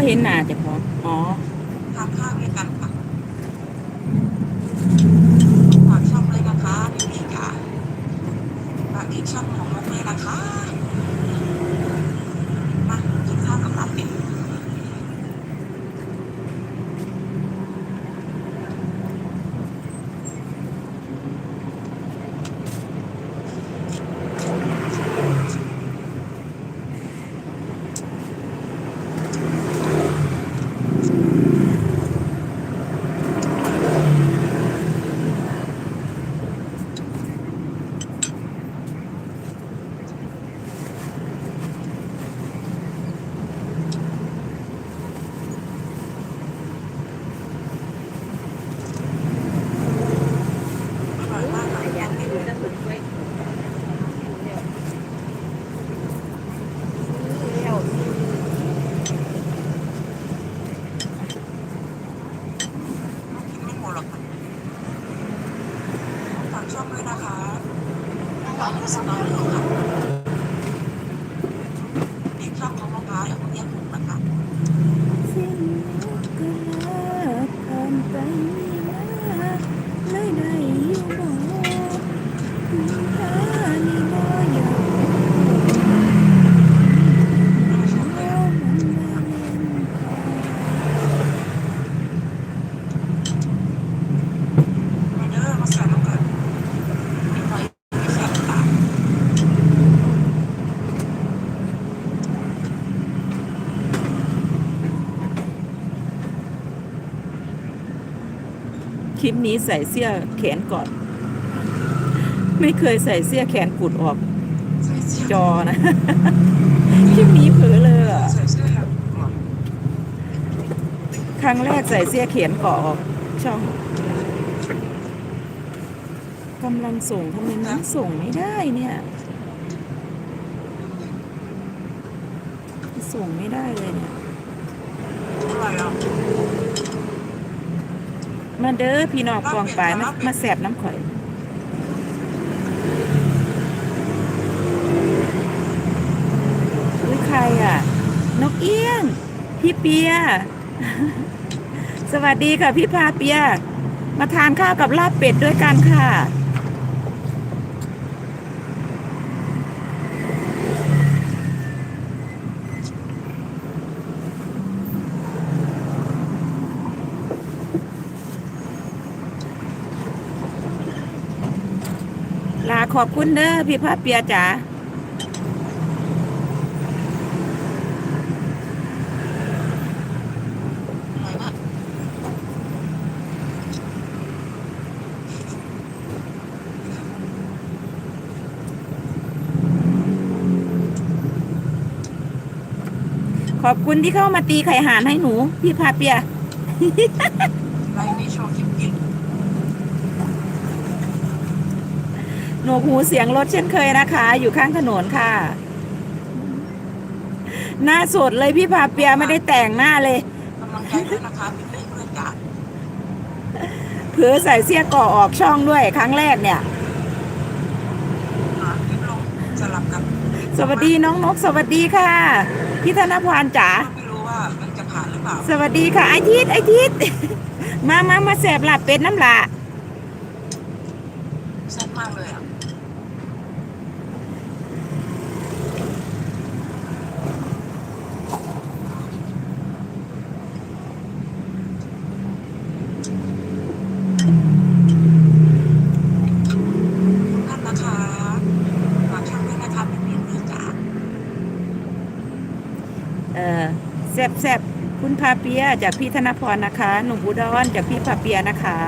ก็เห็นหน้าเจ้าของอ๋อ ทานข้าวด้วยกันค่ะฝากช่องเลยนะคะพี่พี่ค่ะฝากอีกช่องของน้องเลยนะคะมากินข้าวกับลาเป็ด อร่อยมากค่ะอยากให้ดูนะคุณด้วยไม่หมดหรอกค่ะฝากช่องด้วยนะคะ ฝากสตอรี่ค่ะอีกช่องของมะพร้าวอย่าเพิ่งแยกถูกนะคะ สิ้นก็ลาผ่านไปมาเลยได้อยู่บ่คุณค่านี่บ่อยากแล้วมันมาเล่นพอ มาเด้อมาใส่น้ำกันนิดหน่อยไม่ใส่น้ำตาล คลิปนี้ใส่เสื้อแขนก่อน ไม่เคยใส่เสื้อแขนกุดออก จอนะ คลิปนี้เผลอเลยครั้งแรกใส่เสื้อแขนกาะออกช่องกำลังส่งทำไมมันส่งไม่ได้เนี่ย ส่งไม่ได้เลยเนี่ยอร่อยอะ มาเด้อพี่น้องกองปลายมามาแสบน้ำข่อยอุ้ยใครอะ นกเอี้ยง พี่เปีย สวัสดีค่ะพี่พาเปีย มาทานข้าวกับลาบเป็ดด้วยกันค่ะ ขอบคุณเด้อพี่พาเปียจ๋าขอบคุณที่เข้ามาตีไข่ห่านให้หนู พี่พาเปีย ไรนี่โชว์คลิปกิน หนวกหูเสียงรถเช่นเคยนะคะ อยู่ข้างถนนค่ะ หน้าสดเลยพี่พาเปียไม่ได้แต่งหน้าเลยกำลังใจด้วยนะคะพี่พี่เพื่อนจ๋าเผือใส่เสื้อเก่อออกช่องด้วยครั้งแรกเนี่ยหาคลิปลงสลับกันสวัสดีน้องนก สวัสดีค่ะพี่ธนพรจ๋าไม่รู้ว่ามันจะผ่านหรือเปล่าสวัสดีค่ะไอทิศไอทิศ มามามาแสบหลับเป็ดน้ำละ แซ่บมากเลยอะ ทุกท่านนะคะฝากช่องด้วยนะคะพี่พี่เพื่อนจ๋า เออแซบแซบคุณพาเปียจากพี่ธนพรนะคะ หนุ่มอุดรจากพี่พาเปียนะคะ